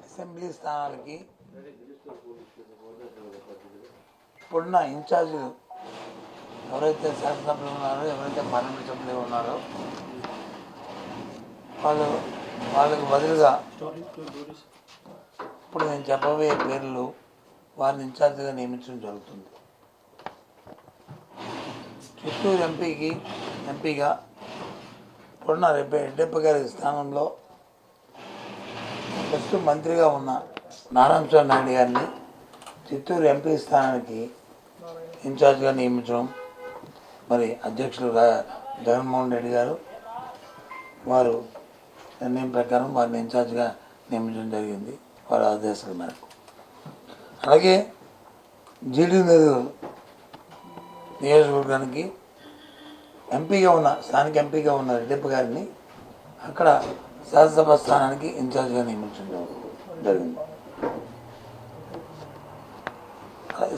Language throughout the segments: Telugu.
అసెంబ్లీ స్థానాలకి ఇప్పుడున్న ఇన్ఛార్జ్ ఎవరైతే శాసనసభ్యులు ఉన్నారో ఎవరైతే పార్లమెంట్ సభ్యులు ఉన్నారో వాళ్ళు వాళ్ళకి బదులుగా ఇప్పుడు నేను చెప్పబోయే పేర్లు వారిని ఇన్ఛార్జ్గా నియమించడం జరుగుతుంది. చిత్తూరు ఎంపీకి ఎంపీగా ఇప్పుడున్న రెడ్డి రెడ్డప్ప గారి స్థానంలో ఫస్ట్ మంత్రిగా ఉన్న నారాయణ నాయుడు గారిని చిత్తూరు ఎంపీ స్థానానికి ఇన్ఛార్జ్గా నియమించడం మరి అధ్యక్షులు జగన్మోహన్ రెడ్డి గారు వారు నిర్ణయం ప్రకారం వారిని ఇన్ఛార్జ్గా నియమించడం జరిగింది వారి ఆదేశాల మేరకు. అలాగే జీడీ నెల్లూరు నియోజకవర్గానికి ఎంపీగా ఉన్న స్థానిక ఎంపీగా ఉన్న రెడ్డిప్ప గారిని అక్కడ శాసనసభ స్థానానికి ఇన్ఛార్జ్గా నియమించడం జరిగింది.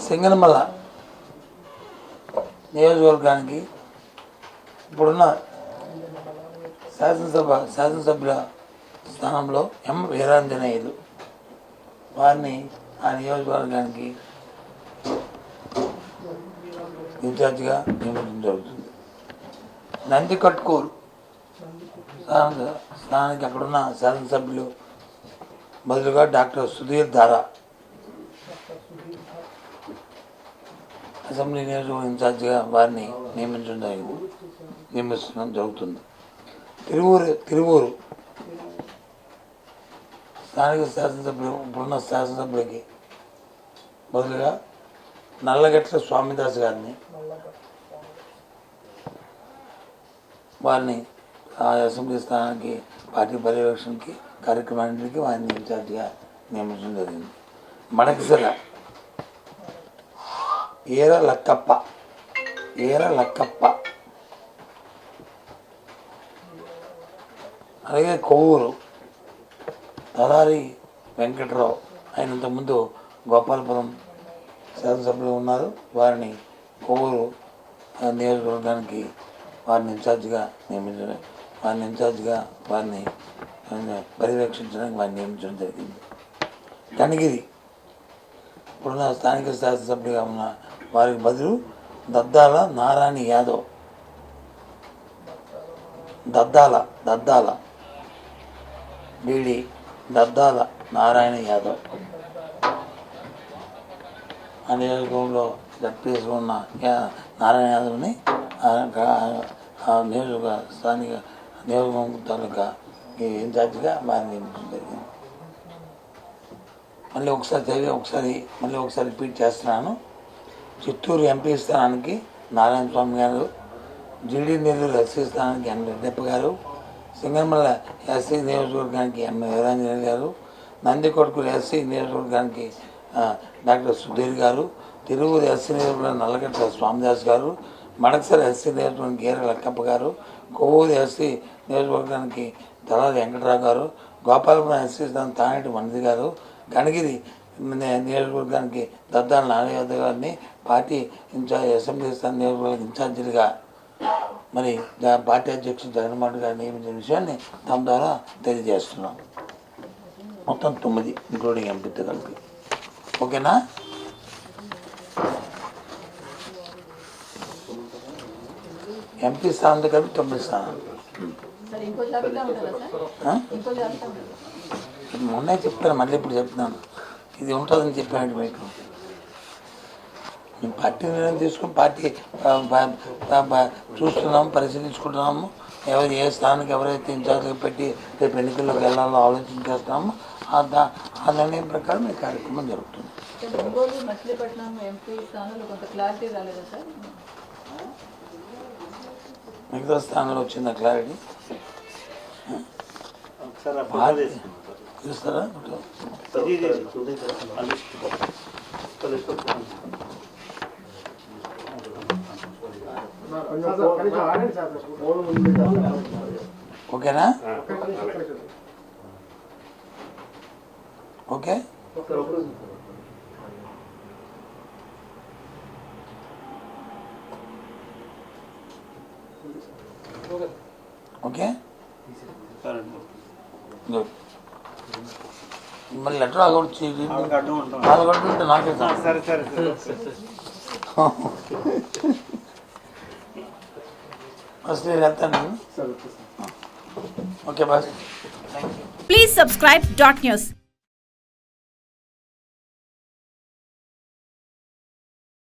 సింగనమల్ల నియోజకవర్గానికి ఇప్పుడున్న శాసనసభ శాసనసభ్యుల స్థానంలో ఎం వీరాంజనేయులు వారిని ఆ నియోజకవర్గానికి ఇన్ఛార్జిగా నియమించడం జరుగుతుంది. నంది కట్కూరు స్థానానికి అక్కడున్న శాసనసభ్యులు బదులుగా డాక్టర్ సుధీర్ ధారా. అసెంబ్లీ నియోజకవర్గ ఇన్ఛార్జిగా వారిని నియమించడం జరిగింది. నియమించడం జరుగుతుంది. తిరువూరు తిరువూరు. స్థానిక శాసనసభ్యులు ఇప్పుడున్న శాసనసభ్యులకి బదులుగా నల్లగట్ల స్వామిదాస్ గారిని వారిని అసెంబ్లీ స్థానానికి పార్టీ పర్యవేక్షణకి కార్యక్రమానికి వారిని ఇన్ఛార్జిగా నియమించడం జరిగింది. మడకసిర ఏర లక్కప్ప. ఏర లక్కప్ప. అలాగే కొవ్వూరు. తలారి వెంకట్రావు ఆయన ఇంతకుముందు గోపాలపురం శాసనసభలో ఉన్నారు. వారిని కొవ్వూరు నియోజకవర్గానికి వారిని ఇన్ఛార్జ్గా నియమించడం వారిని ఇన్ఛార్జ్గా వారిని పర్యవేక్షించడానికి వారిని నియమించడం జరిగింది. కనగిరి ఇప్పుడున్న స్థానిక శాసనసభ్యుడిగా ఉన్న వారికి బదులు దద్దాల నారాయణ యాదవ్. దద్దాల దద్దాల. బీడి దద్దాల నారాయణ యాదవ్. ఆ నియోజకవర్గంలో జడ్పీఎస్ ఉన్న నారాయణ యాదవ్ని నియోజక స్థానిక నియోజకవర్గం తాలూకా ఈ ఇన్ఛార్జిగా మారి జరిగింది మళ్ళీ ఒకసారి చదివి ఒకసారి మళ్ళీ ఒకసారి రిపీట్ చేస్తున్నాను. చిత్తూరు ఎంపీ స్థానానికి నారాయణ స్వామి గారు జీడీ నెల్లూరు ఎస్సీ స్థానానికి ఎం రెడ్డప్ప గారు సింగమల్ల ఎస్సీ నియోజకవర్గానికి ఎం వీరాంజనేయులు గారు నందికొట్కూరు ఎస్సీ నియోజకవర్గానికి డాక్టర్ సుధీర్ గారు తిరువురు ఎస్సీ నియోజకవర్గం నల్లగట్ల స్వామిదాస్ గారు మడకసర ఎస్సీ నియోజకవర్గం గేర లక్కప్ప గారు కొవ్వూరు ఎస్సీ నియోజకవర్గానికి తలారి వెంకటరావు గారు గోపాలపురం ఎస్సీ స్థానం తానేటి మనిది గారు గణగిరి నియోజకవర్గానికి దద్దాల నాగయోధ గారిని పార్టీ ఇన్ఛార్జ్ అసెంబ్లీ స్థానం నియోజకవర్గ ఇన్ఛార్జీలుగా మరి పార్టీ అధ్యక్షుడు జగన్మోహన్ రెడ్డి నియమించిన విషయాన్ని తమ ద్వారా తెలియజేస్తున్నాం. మొత్తం తొమ్మిది ఇంక్లూడింగ్ ఎంపీతో కలిపి ఓకేనా? ఎంపీ స్థానంతో కలిపి తొమ్మిది స్థానాలు ఉంటుందా మొన్నే చెప్తాను మళ్ళీ ఇప్పుడు చెప్తున్నాను. ఇది ఉంటుందని చెప్పాను మీకు. మేము పార్టీ నిర్ణయం తీసుకుని పార్టీ చూస్తున్నాము పరిశీలించుకుంటున్నాము. ఎవరు ఏ స్థానానికి ఎవరైతే ఇన్ఛార్జ్గా పెట్టి రేపు ఎన్నికల్లోకి వెళ్ళాలో ఆలోచన చేస్తున్నామో ఆ దా- ఆ నిర్ణయం ప్రకారం ఈ కార్యక్రమం జరుగుతుంది సార్ ఒంగోలు మచిలీపట్నం ఎంపీ స్థానంలో కొంత క్లారిటీ రాలేదా సార్ మిగతా స్థానంలో వచ్చిందా క్లారిటీ ఆ తీసుకుంటాం చూస్తారా. ఓకేనా. ఓకే? ఓకే? సార్ గుడ్ మరి లెటర్ ఉంటాం. పాల్గొంటుంటే నాకే సరే సరే ఫస్ట్ నేను వెళ్తాను. సరే okay boss Please subscribe dot news.